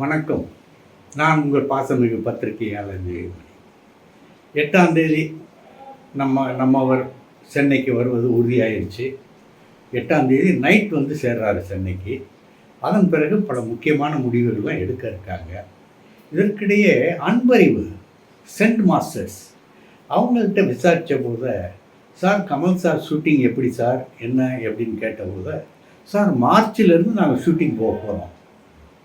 வணக்கம். நான் உங்கள் பாசமிகு பத்திரிகையாளர் ஜெயமணி எட்டாம் தேதி நம்ம நம்மவர் சென்னைக்கு வருவது உறுதியாயிருச்சு. எட்டாம் தேதி நைட் வந்து சேர்றாரு சென்னைக்கு. அதன் பிறகு பல முக்கியமான முடிவுகள்லாம் எடுக்க இருக்காங்க. இதற்கிடையே அன்பறிவு சென்ட் மாஸ்டர்ஸ் அவங்கள்ட்ட விசாரித்த போது சார் கமல் சார் ஷூட்டிங் எப்படி சார்? என்ன? எப்படின்னு கேட்டபோது சார் மார்ச்சிலேருந்து நாங்கள் ஷூட்டிங் போக போகிறோம்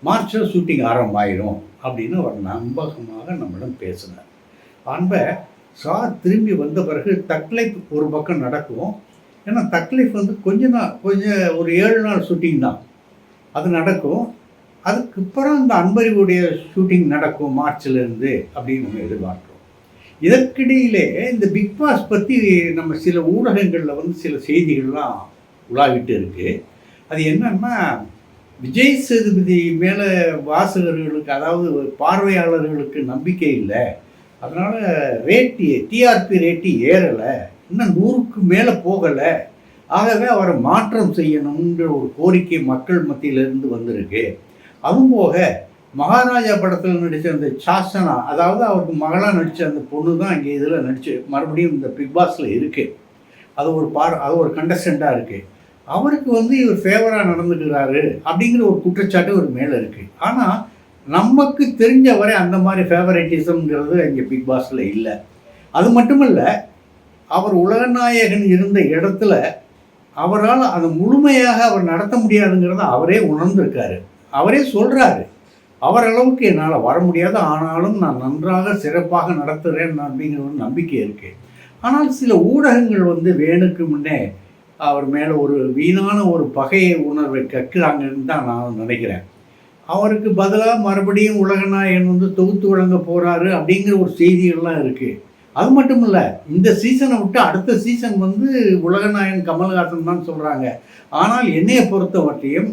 மார்ச்சில் ஷூட்டிங் ஆரம்பமாயிரும் அப்படின்னு ஒரு நம்பகமாக நம்மிடம் பேசினார். அன்பை சா திரும்பி வந்த பிறகு தக்லைஃப் ஒரு பக்கம் நடக்கும். ஏன்னா தக்லைஃப் வந்து கொஞ்ச நாள் கொஞ்சம் ஒரு ஏழு நாள் ஷூட்டிங் தான். அது நடக்கும். அதுக்கப்புறம் இந்த அன்பறிவுடைய ஷூட்டிங் நடக்கும் மார்ச்லேருந்து அப்படின்னு நம்ம எதிர்பார்க்குறோம். இதற்கிடையிலே இந்த பிக் பாஸ் பற்றி நம்ம சில ஊடகங்களில் வந்து சில செய்திகள்லாம் உலாவிட்டு இருக்குது அது என்னன்னா விஜய் சேதுபதி மேலே வாசகர்களுக்கு அதாவது பார்வையாளர்களுக்கு நம்பிக்கை இல்லை. அதனால் ரேட்டு டிஆர்பி ரேட்டு ஏறலை. இன்னும் நூறுக்கு மேலே போகலை. ஆகவே அவரை மாற்றம் செய்யணுன்ற ஒரு கோரிக்கை மக்கள் மத்தியிலிருந்து வந்திருக்கு. அதுவும் போக மகாராஜா படத்தில் நடித்த அந்த சாசனா அதாவது அவருக்கு மகளாக நடித்த அந்த பொண்ணு தான் இங்கே இதில் நடிச்சு மறுபடியும் இந்த பிக் பாஸில் இருக்குது அது ஒரு பார் அது ஒரு கண்டஸ்டண்ட்டாக இருக்குது அவருக்கு வந்து இவர் ஃபேவராக நடந்துக்கிறாரு அப்படிங்கிற ஒரு குற்றச்சாட்டு ஒரு மேலே இருக்குது ஆனால் நமக்கு தெரிஞ்ச வரை அந்த மாதிரி ஃபேவரட்டிசம்ங்கிறது இங்கே பிக் பாஸில் இல்லை. அது மட்டும் இல்லை அவர் உலகநாயகன் இருந்த இடத்துல அவரால் அதை முழுமையாக அவர் நடத்த முடியாதுங்கிறத அவரே உணர்ந்திருக்காரு. அவரே சொல்கிறாரு அவரளவுக்கு என்னால் வர முடியாது ஆனாலும் நான் நன்றாக சிறப்பாக நடத்துகிறேன் அப்படிங்கிற ஒரு நம்பிக்கை இருக்குது ஆனால் சில ஊடகங்கள் வந்து வேணுக்கு முன்னே அவர் மேலே ஒரு வீணான ஒரு பகையை உணர்வை கற்கிறாங்கன்னு தான் நான் நினைக்கிறேன். அவருக்கு பதிலாக மறுபடியும் உலகநாயகன் வந்து தொகுத்து வழங்க போகிறாரு அப்படிங்கிற ஒரு செய்திகள்லாம் இருக்குது அது மட்டும் இல்லை இந்த சீசனை விட்டு அடுத்த சீசன் வந்து உலகநாயகன் கமல்ஹாசன் தான் சொல்கிறாங்க ஆனால் என்னையை பொறுத்த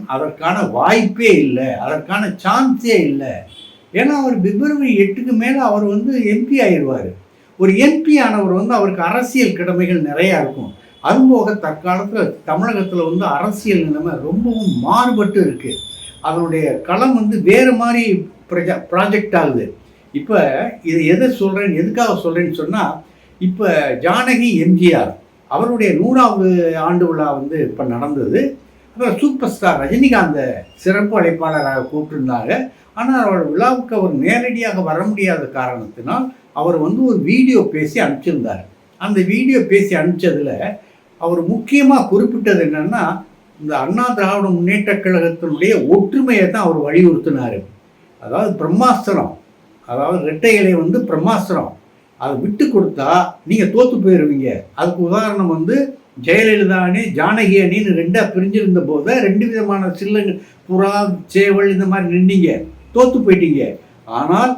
அதற்கான வாய்ப்பே இல்லை அதற்கான சான்ஸே இல்லை. ஏன்னா அவர் பிப்ரவரி எட்டுக்கு மேலே அவர் வந்து எம்பி ஆயிடுவார் ஒரு எம்பி ஆனவர் வந்து அவருக்கு அரசியல் கடமைகள் நிறையா இருக்கும். அதுபோக தற்காலத்தில் தமிழகத்தில் வந்து அரசியல் நிலைமை ரொம்பவும் மாறுபட்டு இருக்குது அதனுடைய களம் வந்து வேறு மாதிரி ப்ரொஜெ ப்ராஜெக்ட் ஆகுது. இப்போ இது எதை சொல்கிறேன்னு எதுக்காக சொல்கிறேன்னு சொன்னால் இப்போ ஜானகி எம்ஜிஆர் அவருடைய நூறாவது ஆண்டு விழா வந்து இப்போ நடந்தது. அப்புறம் சூப்பர் ஸ்டார் ரஜினிகாந்தை சிறப்பு அழைப்பாளராக கூப்பிட்டுருந்தாங்க. ஆனால் அவர் விழாவுக்கு அவர் நேரடியாக வர முடியாத காரணத்தினால் அவர் வந்து ஒரு வீடியோ பேசி அனுப்பிச்சிருந்தார். அந்த வீடியோ பேசி அனுப்பிச்சதில் அவர் முக்கியமாக குறிப்பிட்டது என்னென்னா இந்த அண்ணா திராவிட முன்னேற்ற கழகத்தினுடைய ஒற்றுமையை தான் அவர் வலியுறுத்தினார். அதாவது பிரம்மாஸ்திரம். அதாவது ரெட்டை இலை வந்து பிரம்மாஸ்திரம். அதை விட்டு கொடுத்தா நீங்கள் தோற்று போயிடுவீங்க அதுக்கு உதாரணம் வந்து ஜெயலலிதா அணி ஜானகி அணின்னு ரெண்டாக பிரிஞ்சிருந்த போது ரெண்டு விதமான சில்லுங்க புறா சேவல் இந்த மாதிரி நின்னீங்க. தோற்று போயிட்டீங்க. ஆனால்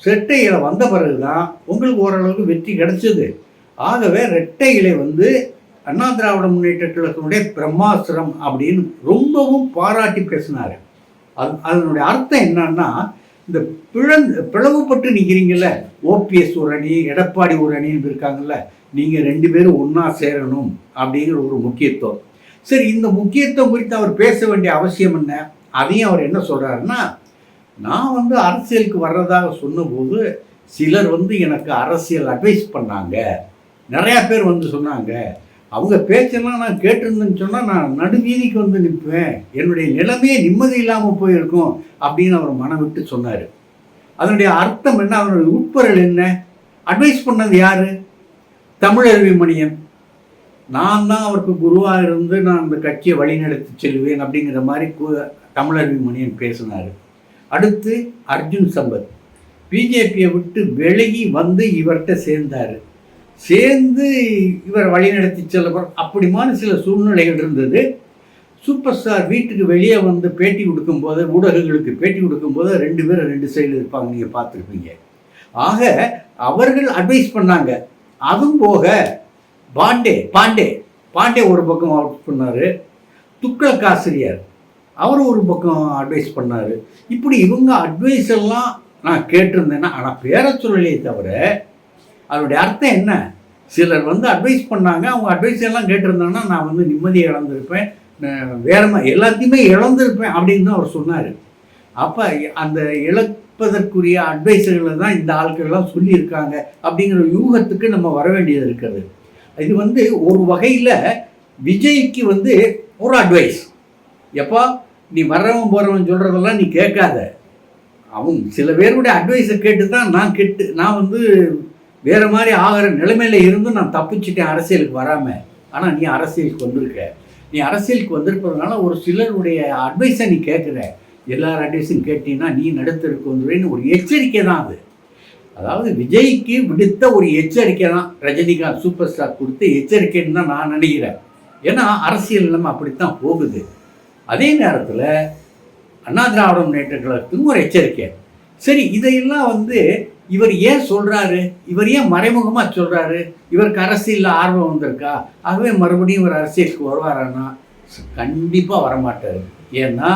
ரெட்டை இலை வந்த பிறகு தான் உங்களுக்கு ஓரளவுக்கு வெற்றி கிடைச்சது. ஆகவே ரெட்டை இலை வந்து அண்ணா திராவிட முன்னேற்ற கழகத்தினுடைய பிரம்மாஸ்திரம் அப்படின்னு ரொம்பவும் பாராட்டி பேசினார். அது அதனுடைய அர்த்தம் என்னன்னா இந்த பிழந்த பிளவுபட்டு நிற்கிறீங்கல்ல ஓபிஎஸ் ஒரு அணி எடப்பாடி ஒரு அணின்னு இருக்காங்கல்ல நீங்கள் ரெண்டு பேரும் ஒன்றா சேரணும் அப்படிங்கிற ஒரு முக்கியத்துவம். சரி இந்த முக்கியத்துவம் குறித்து அவர் பேச வேண்டிய அவசியம் என்ன? அதையும் அவர் என்ன சொல்கிறாருன்னா நான் வந்து அரசியலுக்கு வர்றதாக சொன்னபோது சிலர் வந்து எனக்கு அரசியல் அட்வைஸ் பண்ணாங்க. நிறையா பேர் வந்து சொன்னாங்க அவங்க பேச்செல்லாம் நான் கேட்டிருந்தேன்னு சொன்னால் நான் நடுவீதிக்கு வந்து நிற்பேன். என்னுடைய நிலைமையே நிம்மதி இல்லாமல் போயிருக்கும் அப்படின்னு அவர் மனம் விட்டு சொன்னார். அதனுடைய அர்த்தம் என்ன? அதனுடைய உட்பொருள் என்ன? அட்வைஸ் பண்ணது யார்? தமிழருவி மணியன். நான் தான் அவருக்கு குருவாக இருந்து நான் அந்த கட்சியை வழிநடத்தி செல்வேன் அப்படிங்கிற மாதிரி தமிழருவி மணியன் பேசினார். அடுத்து அர்ஜுன் சம்பத். பிஜேபியை விட்டு விலகி வந்து இவர்கிட்ட சேர்ந்தார். சேர்ந்து இவர் வழிநடத்தி செல்லப்படும் அப்படிமான சில சூழ்நிலைகள் இருந்தது. சூப்பர் ஸ்டார் வீட்டுக்கு வெளியே வந்து பேட்டி கொடுக்கும்போது ஊடகங்களுக்கு பேட்டி கொடுக்கும்போது ரெண்டு பேரும் ரெண்டு சைடு இருப்பாங்க நீங்கள் பார்த்துருப்பீங்க. ஆக அவர்கள் அட்வைஸ் பண்ணாங்க. அதுவும் போக பாண்டே பாண்டே பாண்டே ஒரு பக்கம் அவுட் பண்ணார். துக்ளக் ஆசிரியர் அவர் ஒரு பக்கம் அட்வைஸ் பண்ணார். இப்படி இவங்க அட்வைஸ் எல்லாம் நான் கேட்டிருந்தேன்னா ஆனால் பேர சொல்லலையே தவிர அதனுடைய அர்த்தம் என்ன? சிலர் வந்து அட்வைஸ் பண்ணாங்க. அவங்க அட்வைஸ் எல்லாம் கேட்டிருந்தாங்கன்னா நான் வந்து நிம்மதியை இழந்திருப்பேன் வேறமா வேற எல்லாத்தையுமே இழந்திருப்பேன் அப்படின்னு தான் அவர் சொன்னார். அப்போ அந்த இழப்பதற்குரிய அட்வைஸர்களை தான் இந்த ஆட்கள்லாம் சொல்லியிருக்காங்க அப்படிங்கிற யூகத்துக்கு நம்ம வர வேண்டியது இருக்கிறது. இது வந்து ஒரு வகையில் விஜய்க்கு வந்து ஒரு அட்வைஸ் எப்பா நீ வர்றவன் போகிறவன் சொல்கிறதெல்லாம் நீ கேட்காத. அவன் சில பேருடைய அட்வைஸை கேட்டு தான் நான் கெட்டு நான் வந்து வேறு மாதிரி ஆகிற நிலைமையில இருந்து நான் தப்பிச்சிட்டேன் அரசியலுக்கு வராமல் ஆனால் நீ அரசியலுக்கு வந்திருக்க. நீ அரசியலுக்கு வந்திருப்பதுனால ஒரு சிலருடைய அட்வைஸை நீ கேட்குற எல்லார் அட்வைஸும் கேட்டீங்கன்னா நீ நடுத்தருக்கு வந்துடுவேன்னு ஒரு எச்சரிக்கை தான் அது. அதாவது விஜய்க்கு விடுத்த ஒரு எச்சரிக்கை தான். ரஜினிகாந்த் சூப்பர் ஸ்டார் கொடுத்த எச்சரிக்கைன்னு தான் நான் நினைக்கிறேன். ஏன்னா அரசியல் நம்ம அப்படித்தான் போகுது. அதே நேரத்தில் அண்ணா திராவிட முன்னேற்ற கழகத்துக்கும் ஒரு எச்சரிக்கை. சரி இதையெல்லாம் வந்து இவர் ஏன் சொல்கிறாரு இவர் ஏன் மறைமுகமாக சொல்கிறாரு இவருக்கு அரசியலில் ஆர்வம் வந்திருக்கா? ஆகவே மறுபடியும் இவர் அரசியலுக்கு வருவாரான்னா? கண்டிப்பாக வரமாட்டார். ஏன்னா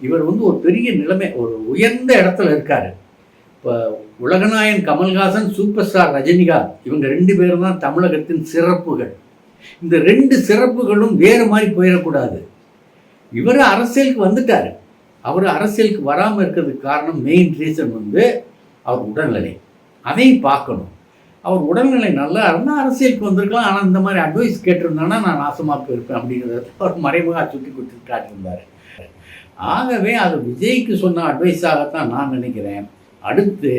இவர் வந்து ஒரு பெரிய நிலைமை ஒரு உயர்ந்த இடத்துல இருக்கார். இப்போ உலகநாயன் கமல்ஹாசன் சூப்பர் ஸ்டார் ரஜினிகாந்த் இவங்க ரெண்டு பேரும் தான் தமிழகத்தின் சிறப்புகள். இந்த ரெண்டு சிறப்புகளும் வேறு மாதிரி போயிடக்கூடாது. இவர் அரசியலுக்கு வந்துட்டாரு. அவர் அரசியலுக்கு வராமல் இருக்கிறதுக்கு காரணம் மெயின் ரீசன் வந்து அவர் உடல்நிலை. அதையும் பார்க்கணும். அவர் உடல்நிலை நல்லா இருந்தால் அரசியலுக்கு வந்திருக்கலாம். ஆனால் இந்த மாதிரி அட்வைஸ் கேட்டிருந்தானா நான் நாசமாக போயிருப்பேன் அப்படிங்கிறத அவர் மறைமுக சுட்டி கொடுத்து காட்டியிருந்தார் ஆகவே அது விஜய்க்கு சொன்ன அட்வைஸாகத்தான் நான் நினைக்கிறேன். அடுத்து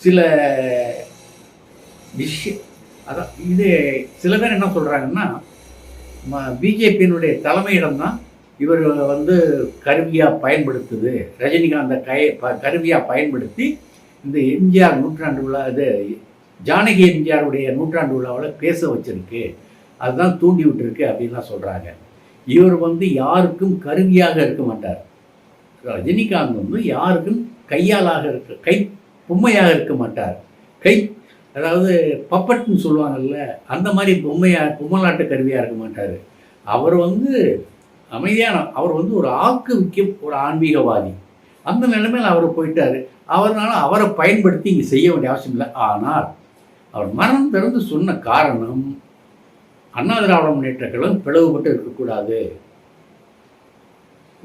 சில விஷயம் அதான் இது சில பேர் என்ன சொல்கிறாங்கன்னா பிஜேபியினுடைய தலைமையிடம் தான் இவர் வந்து கருவியாக பயன்படுத்துது. ரஜினிகாந்தை கை ப கருவியாக பயன்படுத்தி இந்த எம்ஜிஆர் நூற்றாண்டு விழா இது ஜானகி எம்ஜிஆருடைய நூற்றாண்டு விழாவில் பேச வச்சிருக்கு. அதுதான் தூண்டி விட்டுருக்கு அப்படின்லாம் சொல்கிறாங்க இவர் வந்து யாருக்கும் கருவியாக இருக்க மாட்டார். ரஜினிகாந்த் வந்து யாருக்கும் கையாளாக இருக்க கை பொம்மையாக இருக்க மாட்டார். கை அதாவது பப்பட்னு சொல்லுவாங்கல்ல அந்த மாதிரி பொம்மையாக பொம்மலாட்டு கருவியாக இருக்க மாட்டார். அவர் வந்து அமைதியான அவர் வந்து ஒரு ஆக்குவிக்கும் ஒரு ஆன்மீகவாதி. அந்த நிலைமையில் அவர் போயிட்டார். அவர்னால அவரை பயன்படுத்தி இங்கே செய்ய வேண்டிய அவசியம் இல்லை. ஆனால் அவர் மரணம் திறந்து சொன்ன காரணம் அண்ணா திராவிட முன்னேற்ற கழகம் பிளவுபட்டு இருக்கக்கூடாது.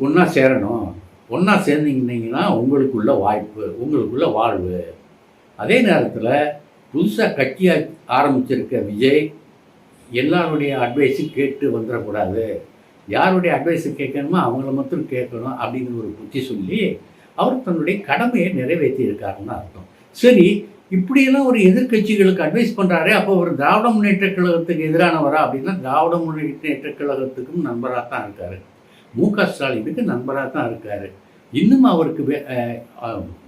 ஒன்றா சேரணும். ஒன்றா சேர்ந்தீங்கன்னா உங்களுக்குள்ள வாய்ப்பு உங்களுக்குள்ள வாழ்வு. அதே நேரத்தில் புதுசாக கட்சியாக ஆரம்பிச்சிருக்க விஜய் எல்லாருடைய அட்வைஸும் கேட்டு வந்துடக்கூடாது. யாருடைய அட்வைஸை கேட்கணுமோ அவங்கள மட்டும் கேட்கணும் அப்படிங்கிற ஒரு புத்தி சொல்லி அவர் தன்னுடைய கடமையை நிறைவேற்றி இருக்காருன்னு அர்த்தம். சரி இப்படியெல்லாம் ஒரு எதிர்க்கட்சிகளுக்கு அட்வைஸ் பண்ணுறாரு அப்போ ஒரு திராவிட முன்னேற்ற கழகத்துக்கு எதிரானவரா அப்படின்னா திராவிட முன்னேற்ற கழகத்துக்கும் நண்பராக தான் இருக்கார். மு க ஸ்டாலினுக்கு நண்பராக தான் இருக்கார். இன்னும் அவருக்கு வே-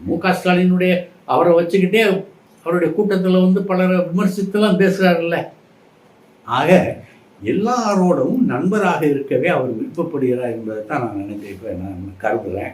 மு க ஸ்டாலினுடைய அவரை வச்சுக்கிட்டே அவருடைய கூட்டத்தில் வந்து பலரை விமர்சித்துலாம் பேசுகிறாருல்ல ஆக எல்லாரோடவும் நண்பராக இருக்கவே அவர் விருப்பப்படுகிறார் என்பதை தான் நான் நினைக்கிறேன். நான் கருதுகிறேன்